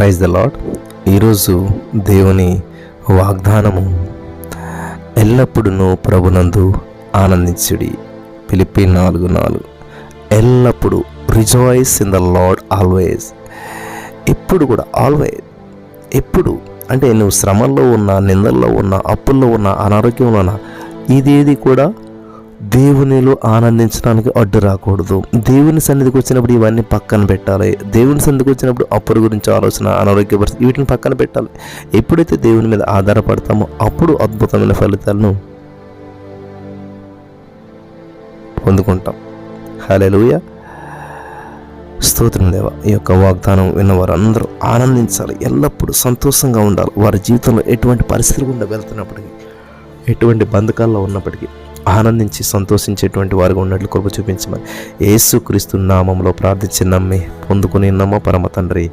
Praise the lord ఈరోజు దేవుని వాగ్దానము ఎల్లప్పుడూ ప్రభునందు ఆనందించుడి. పిలిపి నాలుగు నాలుగు. ఎల్లప్పుడూ rejoice in the Lord always. ఎప్పుడు కూడా ఆల్వేస్. ఎప్పుడు. అంటే నువ్వు శ్రమల్లో ఉన్నా నిందల్లో ఉన్నా అప్పుల్లో ఉన్నా అనారోగ్యంలో ఉన్నా ఇదేది కూడా దేవునిలో ఆనందించడానికి అడ్డు రాకూడదు. దేవుని సన్నిధికి వచ్చినప్పుడు ఇవన్నీ పక్కన పెట్టాలి. దేవుని సన్నిధికి వచ్చినప్పుడు అప్పుల గురించి ఆలోచన అనారోగ్య పరిస్థితి వీటిని పక్కన పెట్టాలి. ఎప్పుడైతే దేవుని మీద ఆధారపడతామో అప్పుడు అద్భుతమైన ఫలితాలను పొందుకుంటాం. హలోయ స్తోత్రం దేవ. ఈ యొక్క వాగ్దానం విన్న వారందరూ ఆనందించాలి. ఎల్లప్పుడూ సంతోషంగా ఉండాలి. వారి జీవితంలో ఎటువంటి పరిస్థితులు గుండా వెళ్తున్నప్పటికీ ఎటువంటి బంధకాల్లో ఉన్నప్పటికీ ఆనందించి సంతోషించేటువంటి వారిగా ఉన్నట్లు కృప చూపించమని. యేసు క్రీస్తు నామంలో ప్రార్థించి నమ్మి పొందుకుని నమ్మ పరమ తండ్రి.